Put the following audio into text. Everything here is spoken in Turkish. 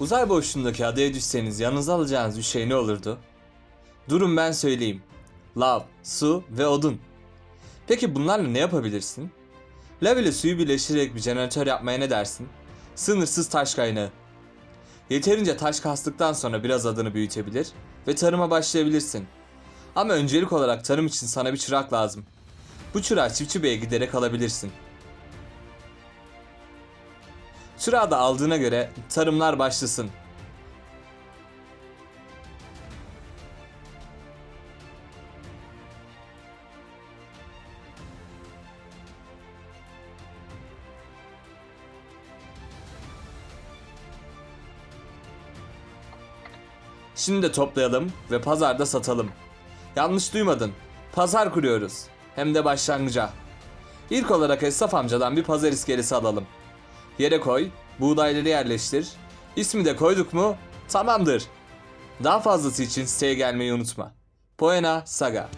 Uzay boşluğundaki adaya düşseniz yanınıza alacağınız bir şey ne olurdu? Durun ben söyleyeyim. Lav, su ve odun. Peki bunlarla ne yapabilirsin? Lav ile suyu birleştirerek bir jeneratör yapmaya ne dersin? Sınırsız taş kaynağı. Yeterince taş kastıktan sonra biraz adını büyütebilir ve tarıma başlayabilirsin. Ama öncelik olarak tarım için sana bir çırak lazım. Bu çırağı çiftçi beye giderek alabilirsin. Çırağı da aldığına göre tarımlar başlasın. Şimdi de toplayalım ve pazarda satalım. Yanlış duymadın. Pazar kuruyoruz. Hem de başlangıca. İlk olarak esnaf amcadan bir pazar iskelesi alalım. Yere koy, buğdayları yerleştir. İsmi de koyduk mu? Tamamdır. Daha fazlası için siteye gelmeyi unutma. Poena Saga